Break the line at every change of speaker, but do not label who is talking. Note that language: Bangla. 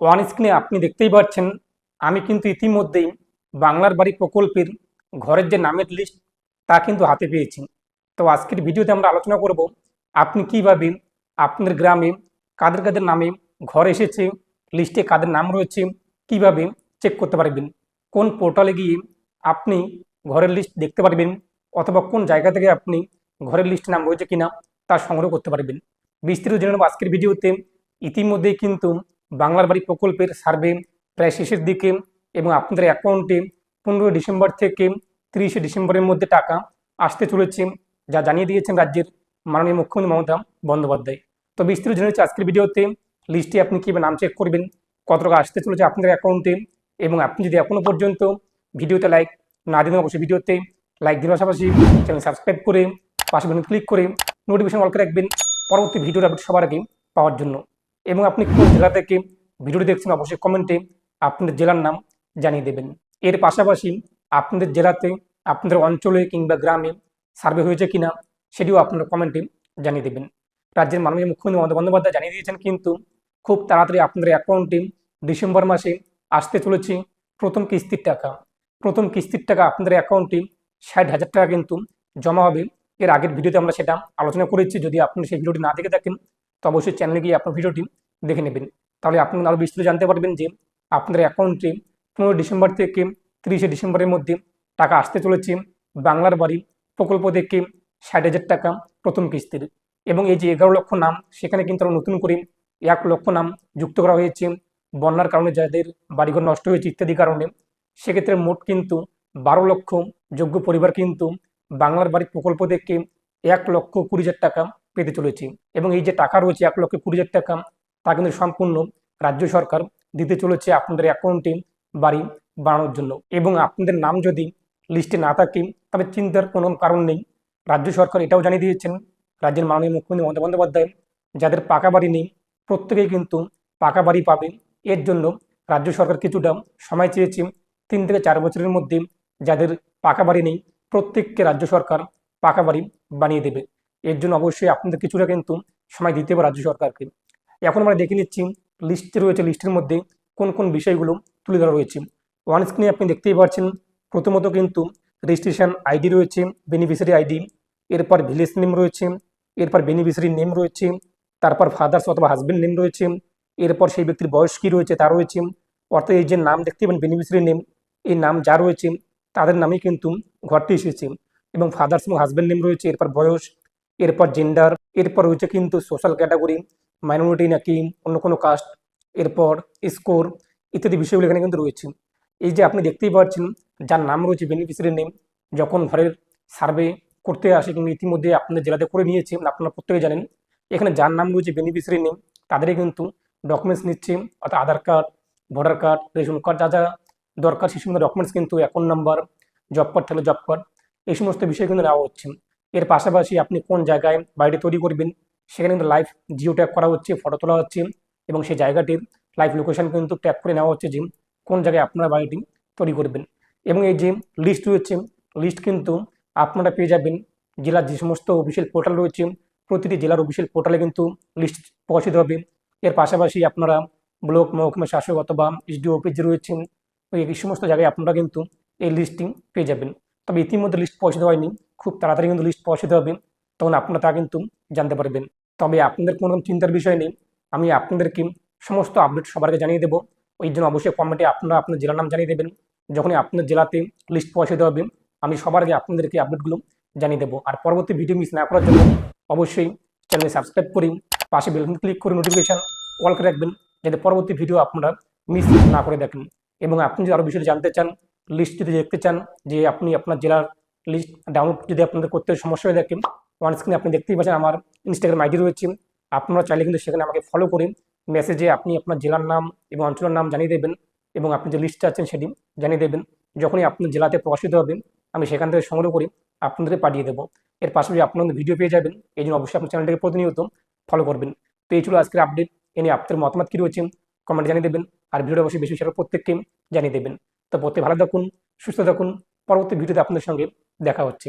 ওয়ান স্ক্রিনে আপনি দেখতেই পাচ্ছেন, আমি কিন্তু ইতিমধ্যেই বাংলার বাড়ি প্রকল্পের ঘরের যে নামের লিস্ট তা কিন্তু হাতে পেয়েছি। তো আজকের ভিডিওতে আমরা আলোচনা করব, আপনি কীভাবে আপনার গ্রামে কাদের কাদের নামে ঘর এসেছে লিস্টে কাদের নাম রয়েছে, কীভাবে চেক করতে পারবেন, কোন পোর্টালে গিয়ে আপনি ঘরের লিস্ট দেখতে পারবেন, অথবা কোন জায়গা থেকে আপনি ঘরের লিস্টে নাম রয়েছে কিনা, তা সংগ্রহ করতে পারবেন। বিস্তারিত জেনে আজকের ভিডিওতে। ইতিমধ্যেই কিন্তু বাংলার বাড়ি প্রকল্পের সার্ভে প্রায় শেষের দিকে এবং আপনাদের অ্যাকাউন্টে পনেরোই ডিসেম্বর থেকে তিরিশে ডিসেম্বরের মধ্যে টাকা আসতে চলেছে, যা জানিয়ে দিয়েছেন রাজ্যের মাননীয় মুখ্যমন্ত্রী মমতা বন্দ্যোপাধ্যায়। তো বিস্তারিত জেনে হচ্ছে আজকের ভিডিওতে। লিস্টে আপনি কীভাবে নাম চেক করবেন, কত টাকা আসতে চলেছে আপনাদের অ্যাকাউন্টে এবং আপনি যদি এখনও পর্যন্ত ভিডিওতে লাইক না দিন, অবশ্যই ভিডিওতে লাইক দিন পাশাপাশি চ্যানেল সাবস্ক্রাইব করে পাশে ক্লিক করে নোটিফিকেশন অল করে রাখবেন। পরবর্তী ভিডিওর আপডেট সবার আগে পাওয়ার জন্য। এবং আপনি কোন জেলা থেকে ভিডিওটি দেখছেন অবশ্যই কমেন্টে আপনাদের জেলার নাম জানিয়ে দেবেন। এর পাশাপাশি আপনাদের জেলাতে, আপনাদের অঞ্চলে কিংবা গ্রামে সার্ভে হয়েছে কিনা সেটিও আপনারা কমেন্টে জানিয়ে দেবেন। রাজ্যের মাননীয় মুখ্যমন্ত্রী মমতা বন্দ্যোপাধ্যায় জানিয়ে দিয়েছেন কিন্তু খুব তাড়াতাড়ি আপনাদের অ্যাকাউন্টে ডিসেম্বর মাসে আসতে চলেছে প্রথম কিস্তির টাকা। প্রথম কিস্তির টাকা আপনাদের অ্যাকাউন্টে ষাট হাজার টাকা কিন্তু জমা হবে। এর আগের ভিডিওতে আমরা সেটা আলোচনা করেছি। যদি আপনি সেই ভিডিওটি না দেখে থাকেন, তো অবশ্যই চ্যানেলে গিয়ে আপনার ভিডিওটি দেখে নেবেন। তাহলে আপনি আরও বিস্তারিত জানতে পারবেন যে আপনাদের অ্যাকাউন্টে পনেরো ডিসেম্বর থেকে তিরিশে ডিসেম্বরের মধ্যে টাকা আসতে চলেছে বাংলার বাড়ি প্রকল্প থেকে ষাট হাজার টাকা প্রথম কিস্তির। এবং এই যে এগারো লক্ষ নাম, সেখানে কিন্তু আরও নতুন করে এক লক্ষ নাম যুক্ত করা হয়েছে। বন্যার কারণে যাদের বাড়িঘর নষ্ট হয়েছে ইত্যাদি কারণে, সেক্ষেত্রে মোট কিন্তু বারো লক্ষ যোগ্য পরিবার কিন্তু বাংলার বাড়ি প্রকল্প থেকে এক লক্ষ কুড়ি হাজার টাকা পেতে চলেছে। এবং এই যে টাকা রয়েছে এক লক্ষ কুড়ি হাজার টাকা তা কিন্তু সম্পূর্ণ রাজ্য সরকার দিতে চলেছে আপনাদের অ্যাকাউন্টে বাড়ি, বানানোর জন্য। এবং আপনাদের নাম যদি লিস্টে না থাকে, তবে চিন্তার কোনো কারণ নেই। রাজ্য সরকার এটাও জানিয়ে দিয়েছেন। রাজ্যের মাননীয় মুখ্যমন্ত্রী মমতা বন্দ্যোপাধ্যায়, যাদের পাকা বাড়ি নেই, প্রত্যেকেই কিন্তু পাকা বাড়ি পাবে। এর জন্য রাজ্য সরকার কিছুটা সময় চেয়েছে। তিন থেকে চার বছরের মধ্যে যাদের পাকা বাড়ি নেই, প্রত্যেককে রাজ্য সরকার পাকা বাড়ি বানিয়ে দেবে। এর জন্য অবশ্যই আপনাদের কিছুটা কিন্তু সময় দিতে হবে রাজ্য সরকারকে। এখন আমরা দেখে নিচ্ছি লিস্টে রয়েছে লিস্টের মধ্যে কোন কোন বিষয়গুলো তুলে ধরা রয়েছে। ওয়ান স্ক্রিনে আপনি দেখতেই পাচ্ছেন, প্রথমত কিন্তু রেজিস্ট্রেশন আইডি রয়েছে বেনিফিশিয়ারি আইডি এরপর ভিলেজ নেম রয়েছে, এরপর বেনিফিশিয়ারি নেম রয়েছে, তারপর ফাদার্স অথবা হাজবেন্ড নেম রয়েছে, এরপর সেই ব্যক্তির বয়স কী রয়েছে তা রয়েছে, অর্থাৎ এই যে নাম দেখতে পাবেন বেনিফিশিয়ারি নেম এই নাম যা রয়েছে তাদের নামেই কিন্তু ঘরটি এসেছে এবং ফাদার্স এবং হাজব্যান্ড নেম রয়েছে, এরপর বয়স, এরপর জেন্ডার এরপর রয়েছে কিন্তু সোশ্যাল ক্যাটাগরি মাইনরিটি নাকি অন্য কোনো কাস্ট এরপর স্কোর ইত্যাদি বিষয়গুলো এখানে কিন্তু রয়েছে। এই যে আপনি দেখতেই পাচ্ছেন, যার নাম রয়েছে বেনিফিশিয়ারি নেম যখন ঘরের সার্ভে করতে আসে কিন্তু ইতিমধ্যে আপনাদের জেলাতে করে নিয়েছে, আপনারা প্রত্যেকে জানেন, এখানে যার নাম রয়েছে বেনিফিশিয়ারি নেম তাদেরই কিন্তু ডকুমেন্টস নিচ্ছে, অর্থাৎ Aadhaar card voter card ration card যা যা দরকার সেই সমস্ত ডকুমেন্টস কিন্তু অ্যাকাউন্ট নাম্বার জব কার্ড থাকলে জব কার্ড এই সমস্ত বিষয় কিন্তু নেওয়া হচ্ছে। এর পাশাপাশি আপনি কোন জায়গায় বাড়িটি তৈরি করবেন সেখানে কিন্তু লাইভ জিও ট্যাগ করা হচ্ছে ফটো তোলা হচ্ছে এবং সেই জায়গাটির লাইভ লোকেশন কিন্তু ট্যাগ করে নেওয়া হচ্ছে যে কোন জায়গায় আপনারা বাড়িটি তৈরি করবেন। এবং এই যে লিস্ট রয়েছে লিস্ট কিন্তু আপনারা পেয়ে যাবেন। জেলার যে সমস্ত অফিসিয়াল পোর্টাল রয়েছে, প্রতিটি জেলার অফিসিয়াল পোর্টালে কিন্তু লিস্ট প্রকাশিত হবে। এর পাশাপাশি আপনারা ব্লক, মহকুমা শাসক অথবা এসডিও অফিস যে রয়েছে এই সমস্ত জায়গায় আপনারা কিন্তু এই লিস্টিং পেয়ে যাবেন। তবে ইতিমধ্যে লিস্ট দেওয়া হয়নি, খুব তাড়াতাড়ি কিন্তু লিস্ট দেওয়া হবে, তখন আপনারা তা কিন্তু জানতে পারবেন। তবে আপনাদের কোনো রকম চিন্তার বিষয় নেই। আমি আপনাদেরকে সমস্ত আপডেট সবার আগে জানিয়ে দেবো। ওই জন্য অবশ্যই কমেন্টে আপনারা আপনার জেলার নাম জানিয়ে দেবেন। যখনই আপনার জেলাতে লিস্ট পৌঁছে দেওয়া হবে, আমি সবার আগে আপনাদেরকে আপডেটগুলো জানিয়ে দেবো। আর পরবর্তী ভিডিও মিস না করার জন্য অবশ্যই চ্যানেলে সাবস্ক্রাইব করি, পাশে বেলকন ক্লিক করে নোটিফিকেশান অল করে রাখবেন, যাতে পরবর্তী ভিডিও আপনারা মিস না করে দেখেন। এবং আপনি যদি আরও বিষয়টি জানতে চান লিস্ট যদি দেখতে চান, যে আপনি আপনার জেলার লিস্ট ডাউনলোড যদি আপনাদের করতে সমস্যা হয়ে দেখেন ওয়ান স্ক্রিনে আপনি দেখতেই পাচ্ছেন আমার ইনস্টাগ্রাম আইডি রয়েছে। আপনারা চাইলে কিন্তু সেখানে আমাকে ফলো করে মেসেজে আপনি আপনার জেলার নাম এবং অঞ্চলের নাম জানিয়ে দেবেন এবং আপনি যে লিস্টটা আছেন সেটি জানিয়ে দেবেন। যখনই আপনার জেলাতে প্রকাশিত হবে আমি সেখান থেকে সংগ্রহ করি আপনাদের পাঠিয়ে দেবো। এর পাশাপাশি আপনাদের ভিডিও পেয়ে যাবেন এই জন্য অবশ্যই আপনার চ্যানেলটাকে প্রতিনিয়ত ফলো করবেন। তো এই ছিল আজকের আপডেট এ নিয়ে আপনার মতামত কী রয়েছে? কমেন্ট জানিয়ে দেবেন আর ভিডিওটা অবশ্যই বেশি বেশি প্রত্যেককে জানিয়ে দেবেন। তো প্রত্যেক ভালো থাকুন, সুস্থ থাকুন, পরবর্তী ভিডিওতে আপনাদের সঙ্গে দেখা হচ্ছে।